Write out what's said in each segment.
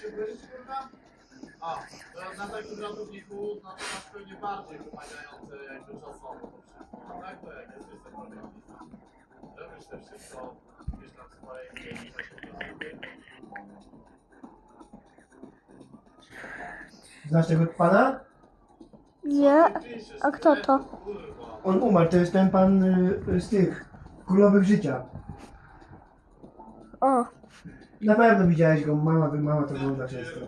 cię powiedzieć, kurwa? A, to na takim ratowniku, no to masz pewnie bardziej wymagające jakby czasowo to wszystko. Tak, to jak jest jestem organista. Robisz te wszystko, gdzieś tam swoje gdzieś coś pokazuje. Znasz tego pana? Nie. A kto to? Kurwa. On umarł, to jest ten pan y, y, z tych królowych życia. O, Na pewno widziałeś go, mama, mama to ogląda często.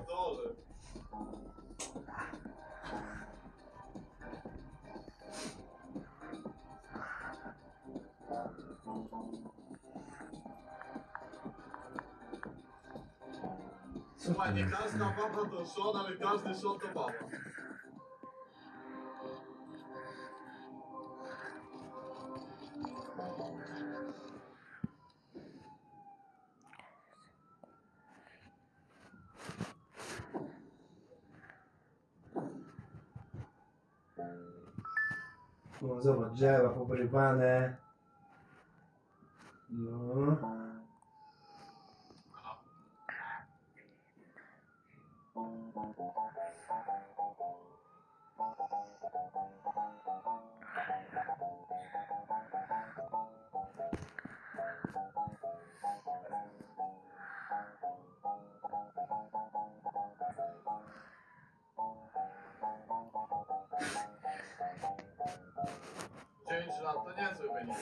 Słuchaj, nie każda baba to szon, ale każdy szon to baba. No zobacz, drzewa porywane. No. Dziewięć lat to niezły wynik.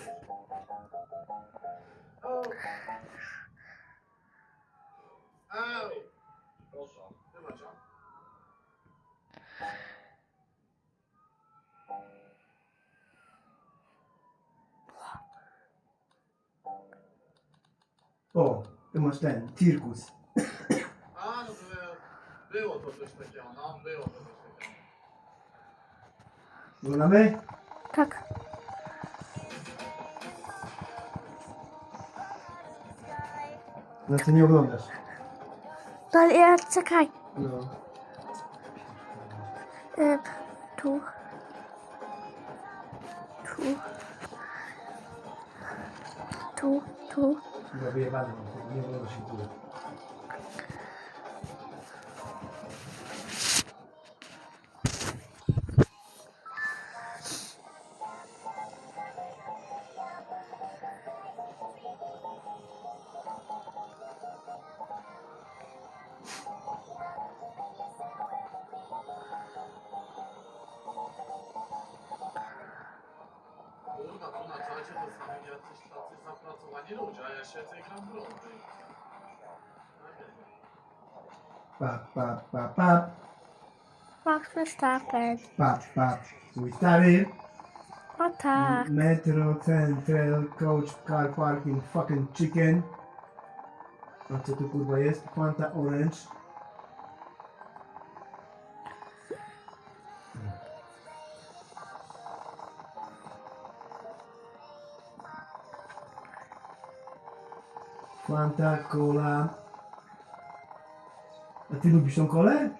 Eł. Proszę. Wybacz. a? O, tu masz ten, cirkus. A, no to było to coś takiego, no, było to coś takiego. Oglądamy? tak. No ty nie oglądasz. No ale ja czekaj. No. E, tu. Tu. Tu, tu. Chyba wyjebane nie oglądasz się tu. Czacie to sami jacyś tacy zapracowani ludzie, a ja siedzę i gram w grę. Pa, pa, pa, pa, Max Verstappen. pa, pa. Mój stary. O tak. Metro Central Coach Car Parking Fucking Chicken. A co tu kurwa jest? Fanta Orange. Fanta Cola. A ty lubisz tą kolę?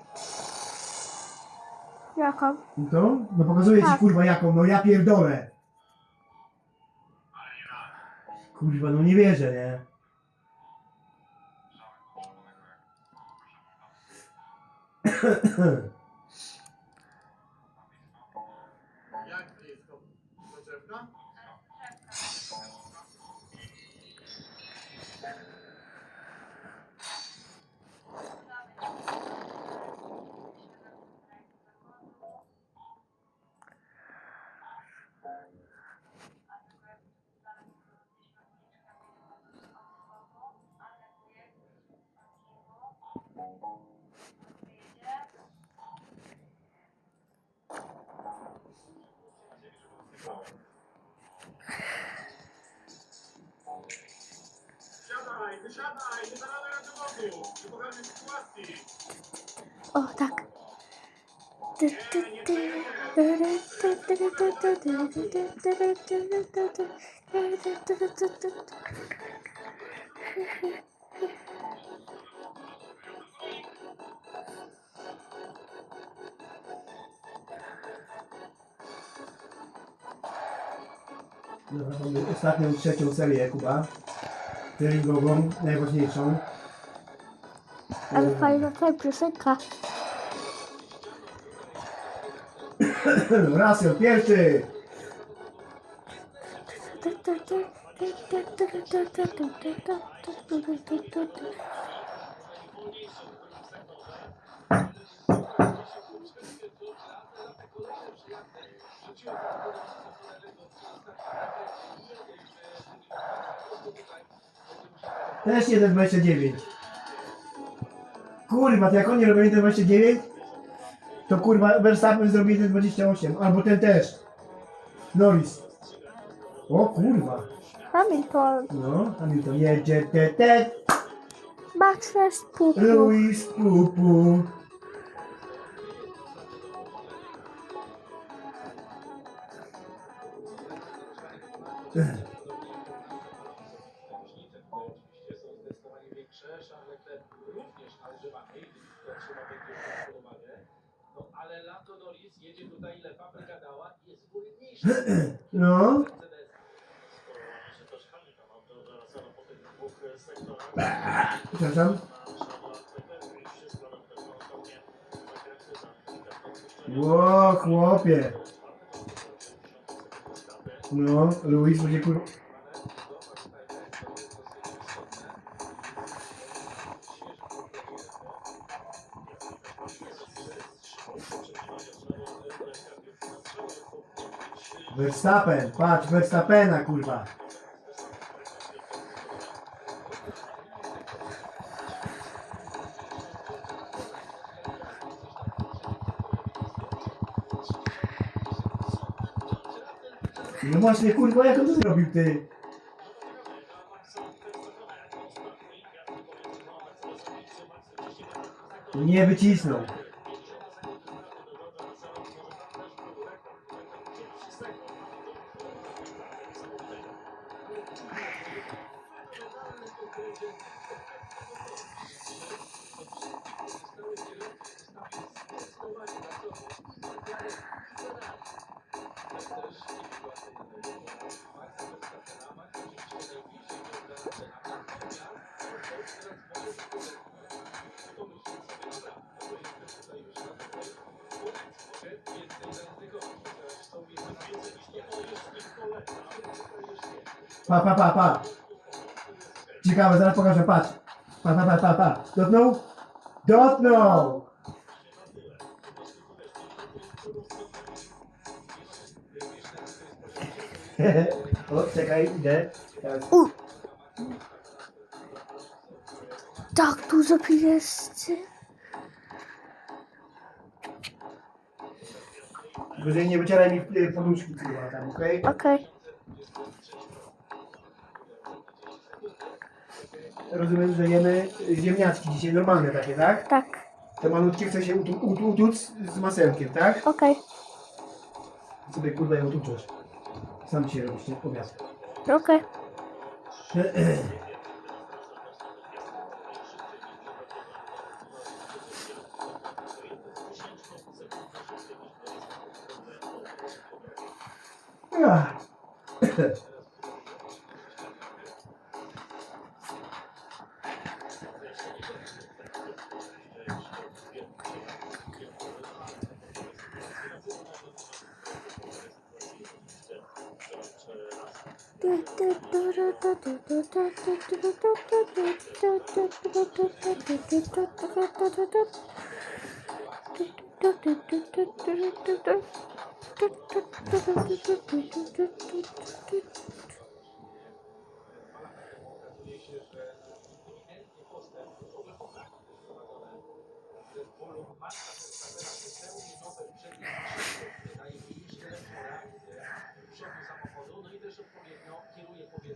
Jaką? Tą? No pokazuję ci Tak. kurwa jaką, no ja pierdolę. Kurwa, no nie wierzę, nie? O tak. Ostatnią, trzecią serię, Kuba. Treningową, najważniejszą. Ale fajna ta piosenka. Russell pierwszy. Też 1,29. Kurwa, to jak oni robią 1,29, to kurwa Verstappen zrobi 1,28. Albo ten też. Norris. O kurwa. Hamilton. No, Hamilton jedzie, te, te, Max Verstappen. Louis Pupu. Zupełnie zakręty za Ło, chłopie. No, Louis będzie kurwa. Verstappen, patrz, Verstappena kurwa. No właśnie kurwa, jak on zrobił ty? Nie wycisnął. Pa, pa, pa, pa. Ciekawe, zaraz pokażę, patrz. Pa, pa, pa, pa, pa. Dotknął? Dotknął! o, czekaj, idę. Teraz. Tak dużo pieniędzy. Tylko, nie wycieraj mi poduszki, kurwa, tam, okej? Okej. Rozumiem, że jemy ziemniaczki dzisiaj, normalne takie, tak? Tak. Te malutkie chce się utu- ut- utuc z masełkiem, tak? Okej. Sobie kurwa je utuczesz. Sam dzisiaj robisz, nie? Obiad. Okej. Ah. przodu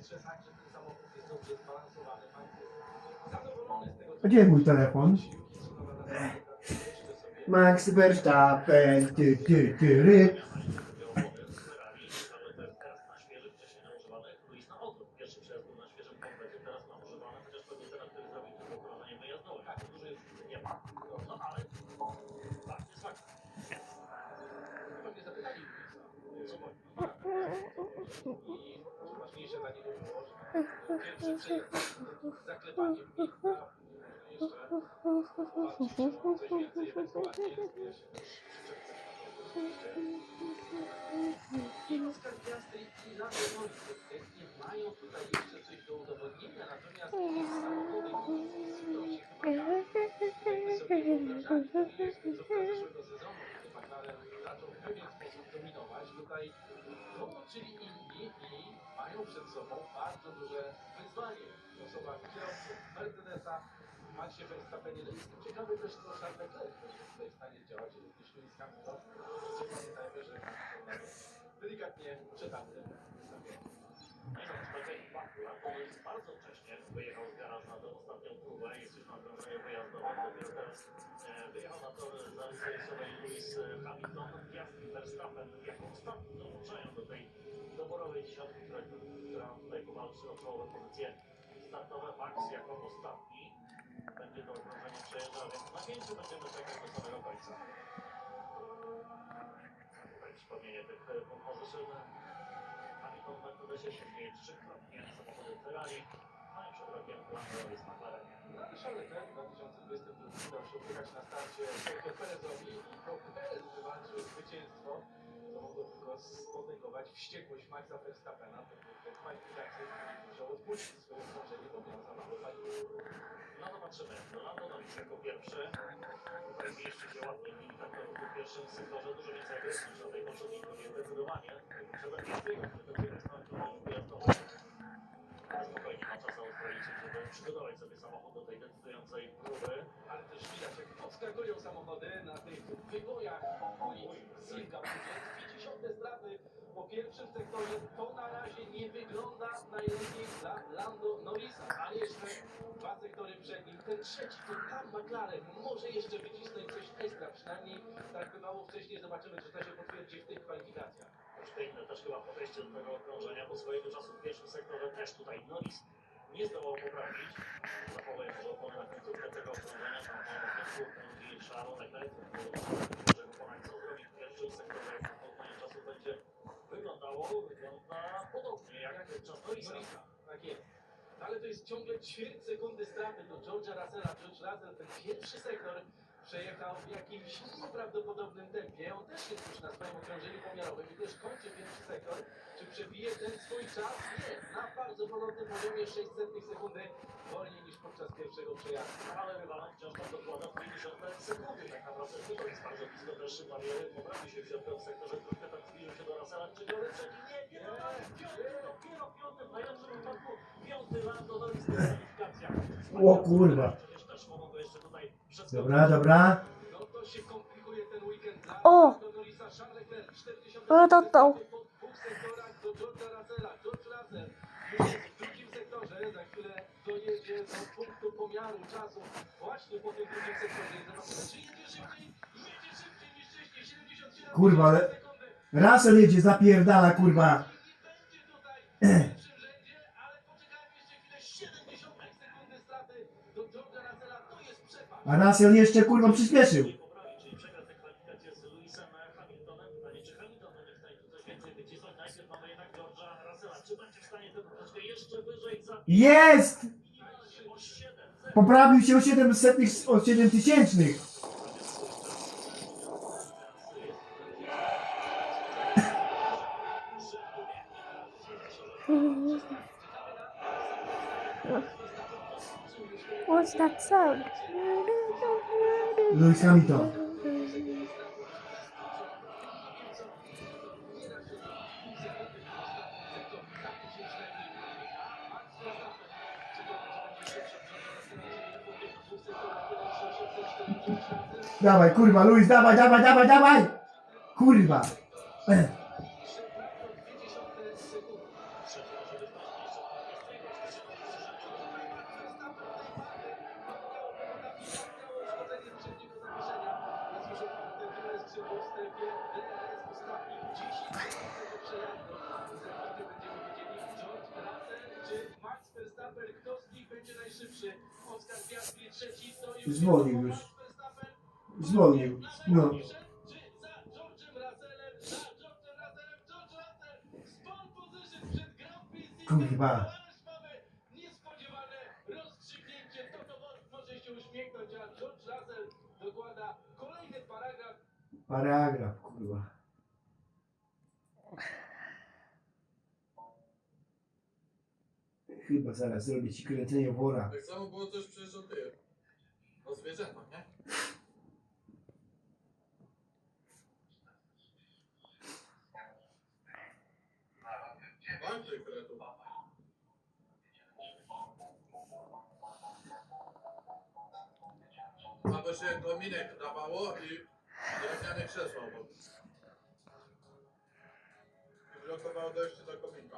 samochodu, Gdzie jest mój telefon? Max Verstappen, ty, ty, ty, ry. na świeżym, wcześniej na używanych. Luis na odwrót. Pierwszy przejazd był na świeżym komplecie, teraz na używane, chociaż pewnie teraz który zrobił tylko okrążenie wyjazdowe. Tak, dużo jest nie ma. No ale fakt jest fakt. pewnie zapytali Luisa, co bądź. I ważniejsze dla niego było, że pierwszy przejazd z zaklepaniem i jeszcze coś więcej ewentualnie wiesz, I Maxie Verstappenie. Jestem ciekawy też, co Charles Leclerc będzie w stanie działać, Lewis Hamilton. Jeszcze pamiętajmy, że delikatnie jest bardzo wcześnie wyjechał z garaża do ostatnią próbę, jest już na teraz e, wyjechał na tory zarysowej Lewis Hamilton, przejeżdżał, więc na pięciu będziemy czekać do samego końca. Tutaj przypomnienie tych e, position. Hamilton w Mercedesie średniej trzykrotnie samochody Ferrari, rokiem Lando jest McLaren. I Charles Leclerc w 2022 udało się odjechać na starcie Sergio Perezowi i to Perez wywalczył zwycięstwo, mogło tylko spotęgować wściekłość Maxa Verstappena, który w kwalifikacjach musiał odpuścić swoje krążenie, bo miał za mało paliwa. No zobaczymy. Lando Norris jako pierwszy. Tutaj mieści się ładnie kilka torów w pierwszym sektorze, dużo więcej agresji niż na tej poprzedniej próbie. Zdecydowanie. Będzie czekać na okrążeniu wyjazdową. Ale spokojnie ma czas Australijczyk, żeby przygotować sobie samochód do tej decydującej próby. Ale też widać, jak podskakują samochody na tych wybojach ulic Singapurze. 50 straty po pierwszym sektorze. To na razie nie wygląda najlepiej dla Lando Norrisa, ale jeszcze dwa sektory przed nim. Ten trzeci, to tam McLaren może jeszcze wycisnąć coś ekstra. Przynajmniej tak bywało wcześniej. Zobaczymy, czy to się potwierdzi w tych kwalifikacjach. Inne też chyba podejście do tego okrążenia, bo swojego czasu w pierwszym sektorze też tutaj Norris nie zdołał poprawić. Zachowuje może opony na końcówkę tego okrążenia, tam mamy kilku i Charles Leclerc, może wykonać co zrobić w pierwszym sektorze, jak porównanie czasu będzie wyglądało, wygląda podobnie jak. Norrisa, tak jest. Ale to jest ciągle ćwierć sekundy straty do George'a Russella. George Russell ten pierwszy sektor przejechał w jakimś nieprawdopodobnym tempie. On też jest już na swoim okrążeniu pomiarowym i też kończy pierwszy sektor. Czy przebije ten swój czas? Nie. Na bardzo podobnym poziomie 600 sekundy wolniej niż podczas pierwszego przejazdu. Ale rywalom wciąż tam dokłada 50 sekundy tak naprawdę. To jest bardzo blisko też bariery. Poprawił się w sektorze, piąty, w wypadku O kurwa. Dobra, dobra. No O! 40 No to to. po dwóch sektorach do George'a Russella. George Russell jest w drugim sektorze, za chwilę dojedzie do punktu pomiaru czasu właśnie po tym drugim sektorze. I Zobaczymy, czy jedzie szybciej. Jedzie szybciej niż wcześniej. 77 Kurwa, ale-. Russell jedzie, zapierdala, kurwa. I nie będzie tutaj w pierwszym rzędzie, ale poczekajmy jeszcze chwilę. 70 sekundy straty do George'a Russella. To jest przepaść. A Russell jeszcze, kurwa, przyspieszył. Nie poprawi, czyli przegra te kwalifikacje z Lewisem What's that sound? Lewis Hamilton. Dawaj, kurwa, Luis, dawaj, dawaj, dawaj, dawaj! Kurwa. Eh. Zwolnił już. Zwolnił. No. Kurwa. Paragraf kurwa. Chyba zaraz zrobię ci kręcenie wora. Tak samo było też przecież. O zwierzętach, nie? Bądź tych kretów. Albo się kominek dawało i drewniane krzesło obok. I blokowało dojście do kominka.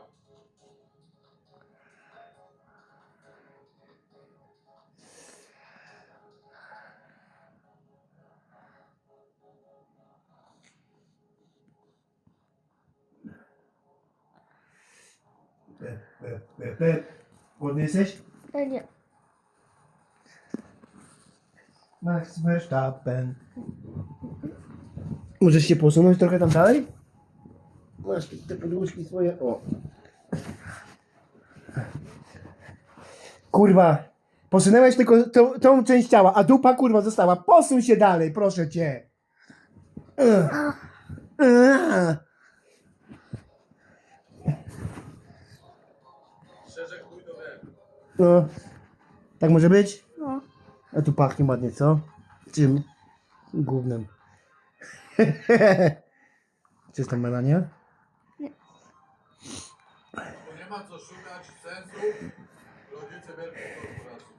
Pep. Głodny jesteś? E, nie. Max Verstappen. Możesz się posunąć trochę tam dalej? Masz te podłóżki swoje. O. Kurwa. Posunęłeś tylko tą, tą część ciała, a dupa kurwa została. Posuń się dalej, proszę cię. Ugh. Ugh. No. Tak może być? No. A tu pachnie ładnie, co? Czym? Gównem. Czysta Melania? Bo nie ma co szukać sensu. Rodzice wielką